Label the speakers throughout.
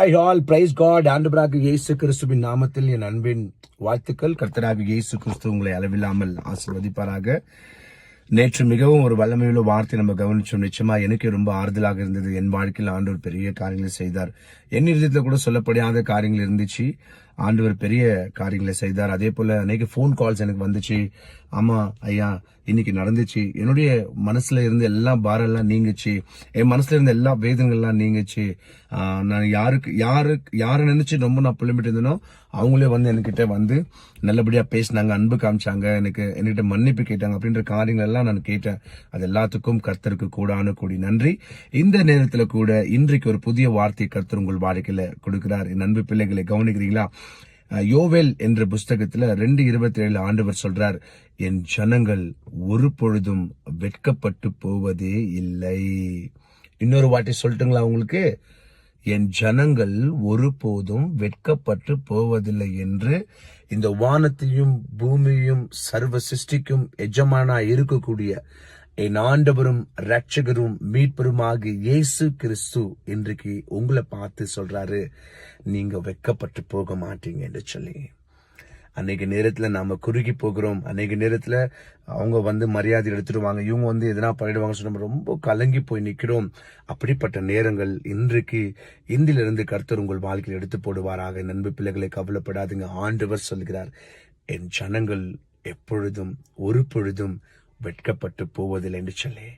Speaker 1: Hi all praise God ஆண்டபராக இயேசு கிறிஸ்துவின் நாமத்தில் என் அன்பின் வாழ்த்துக்கள். கர்த்தராக இயேசு கிறிஸ்து உங்களை அளவில்லாமல் ஆசீர்வதிப்பாராக. நேற்று மிகவும் ஒரு வல்லமையுள்ள வார்த்தை நம்ம கவனிச்சோம். நிச்சயமா எனக்கு ரொம்ப ஆறுதலாக இருந்தது. என் வாழ்க்கையில் ஆண்டவர் பெரிய காரியங்களை செய்தார். என் இருதயத்தில் கூட சொல்லப்படாத காரியங்கள் இருந்துச்சு. ஆண்டவர் பெரிய காரியங்களை செய்தார். அதே போல அநேக ஃபோன் கால்ஸ் எனக்கு வந்துச்சு. ஆமா ஐயா இன்னைக்கு நடந்துச்சு. என்னுடைய மனசுல இருந்து எல்லா பாரெல்லாம் நீங்குச்சு. என் மனசுல இருந்த எல்லா வேதனைகள்லாம் நீங்குச்சு. நான் யாருக்கு யாருக்கு யாரை நினைச்சு ரொம்ப நான் புலம்பிட்டு இருந்தேனோ அவங்களே வந்து என்கிட்ட வந்து நல்லபடியா பேசினாங்க அன்பு காமிச்சாங்க எனக்கு என்கிட்ட மன்னிப்பு கேட்டாங்க அப்படின்ற காரியங்கள் எல்லாம் நான் கேட்டேன். அது எல்லாத்துக்கும் கர்த்தருக்கு கூடான கூடி. நன்றி. இந்த நேரத்துல கூட இன்றைக்கு ஒரு புதிய வார்த்தை கர்த்தர் உங்கள் வாழ்க்கையில கொடுக்கிறார். என் அன்பு பிள்ளைகளை கவனிக்கிறீங்களா? யோவேல் என்ற புஸ்தகத்துல ரெண்டு இருபத்தி ஏழு ஆண்டவர் சொல்றார் என் ஜனங்கள் ஒரு பொழுதும் வெட்கப்பட்டு போவதே இல்லை. இன்னொரு வாட்டி சொல்லட்டுங்களா உங்களுக்கு? என் ஜனங்கள் ஒருபோதும் வெட்கப்பட்டு போவதில்லை என்று இந்த வானத்தையும் பூமியையும் சர்வ சிருஷ்டிக்கும் எஜமானா இருக்கக்கூடிய என் ஆண்டவரும் ரட்சகரும் மீட்பருமாக இயேசு கிறிஸ்து இன்றைக்கு உங்களை பார்த்து சொல்றாரு நீங்க வெட்கப்பட்டு போக மாட்டீங்க என்று சொல்லி. அன்னைக்கு நேரத்தில் நாம குறுகி போகிறோம். அன்னைக்கு நேரத்தில் அவங்க வந்து மரியாதை எடுத்துடுவாங்க இவங்க வந்து எதனா பண்ணிடுவாங்க சொல்லி நம்ம ரொம்ப கலங்கி போய் நிற்கிறோம் அப்படிப்பட்ட நேரங்கள் இன்றைக்கு இந்திலிருந்து கர்த்தர் உங்கள் வாழ்க்கையில் எடுத்து போடுவாராக. நண்பு பிள்ளைகளை கவலைப்படாதுங்க. ஆண்டவர் சொல்கிறார் என் ஜனங்கள் எப்பொழுதும் ஒரு பொழுதும் வெட்கப்பட்டு போவதில்லை என்று சொல்லி.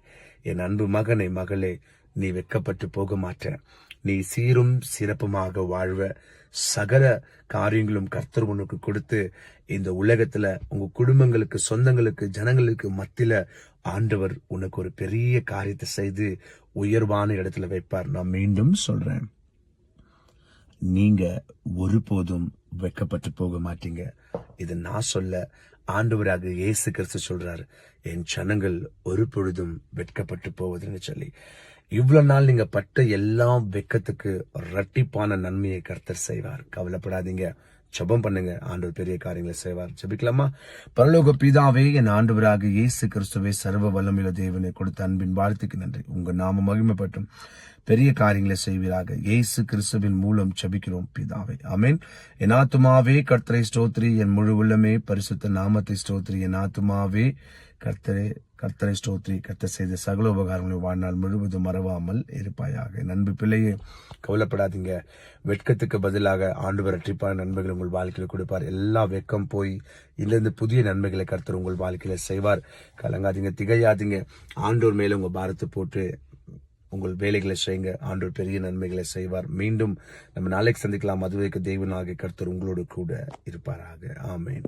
Speaker 1: என் அன்பு மகனை மகளே நீ வெட்கப்பட்டு போக மாட்ட. நீ சீரும் சிறப்புமாக வாழ்வ. சகல காரியங்களும் கர்த்தர் உனக்கு கொடுத்து இந்த உலகத்துல உங்க குடும்பங்களுக்கு சொந்தங்களுக்கு ஜனங்களுக்கு மத்தியில ஆண்டவர் உனக்கு ஒரு பெரிய காரியத்தை செய்து உயர்வான இடத்துல வைப்பார். நான் மீண்டும் சொல்றேன். நீங்க ஒருபோதும் வெட்கப்பட்டு போக மாட்டீங்க. இது நான் சொல்ல ஆண்டவராக இயேசு கிறிஸ்து சொல்றார் என் ஜனங்கள் ஒரு பொழுதும் வெட்கப்பட்டு போவதுன்னு சொல்லி. இவ்வளவு நாள் நீங்க பட்ட எல்லா வெக்கத்துக்கு ரட்டிப்பான நன்மையை கர்த்தர் செய்வார். கவலைப்படாதீங்க. ஜபம் பண்ணுங்க. ஆண்டவர் பெரிய காரியங்களை செய்வார். ஜபிக்கலாமா? பரலோக பிதாவே என் ஆண்டவராக இயேசு கிறிஸ்துவே சர்வ வல்லமையுள்ள தேவனை கொடுத்த அன்பின் வாழ்த்துக்கு நன்றி. உங்க நாம மகிமைப்பட்டும். பெரிய காரியங்களை செய்வீராக. இயேசு கிறிஸ்துவின் மூலம் ஜபிக்கிறோம் பிதாவே. அமேன் என் ஆத்துமாவே கர்த்தரை ஸ்தோத்ரி. என் முழு உள்ளமே பரிசுத்த நாமத்தை ஸ்தோத்ரி. என் ஆத்துமாவே கர்த்தரே கர்த்தரை ஸ்தோத்ரி கர்த்தர் செய்த சகல உபகாரங்களை வாழ்நாள் முழுவதும் மறவாமல் இருப்பாயாக. நண்பு பிள்ளையே கவலைப்படாதீங்க. வெட்கத்துக்கு பதிலாக ஆண்டு இரட்டிப்பான நன்மைகள் உங்கள் வாழ்க்கையில் கொடுப்பார். எல்லா வெக்கம் போய் இங்கிருந்து புதிய நன்மைகளை கர்த்தர் உங்கள் வாழ்க்கையில செய்வார். கலங்காதீங்க திகையாதீங்க. ஆண்டோர் மேலே உங்கள் பாரத்தை போட்டு உங்கள் வேலைகளை செய்யுங்க. ஆண்டோர் பெரிய நன்மைகளை செய்வார். மீண்டும் நம்ம நாளைக்கு சந்திக்கலாம். அதுவரைக்கு தெய்வனாக கர்த்தர் உங்களோடு கூட இருப்பாராக. ஆமேன்.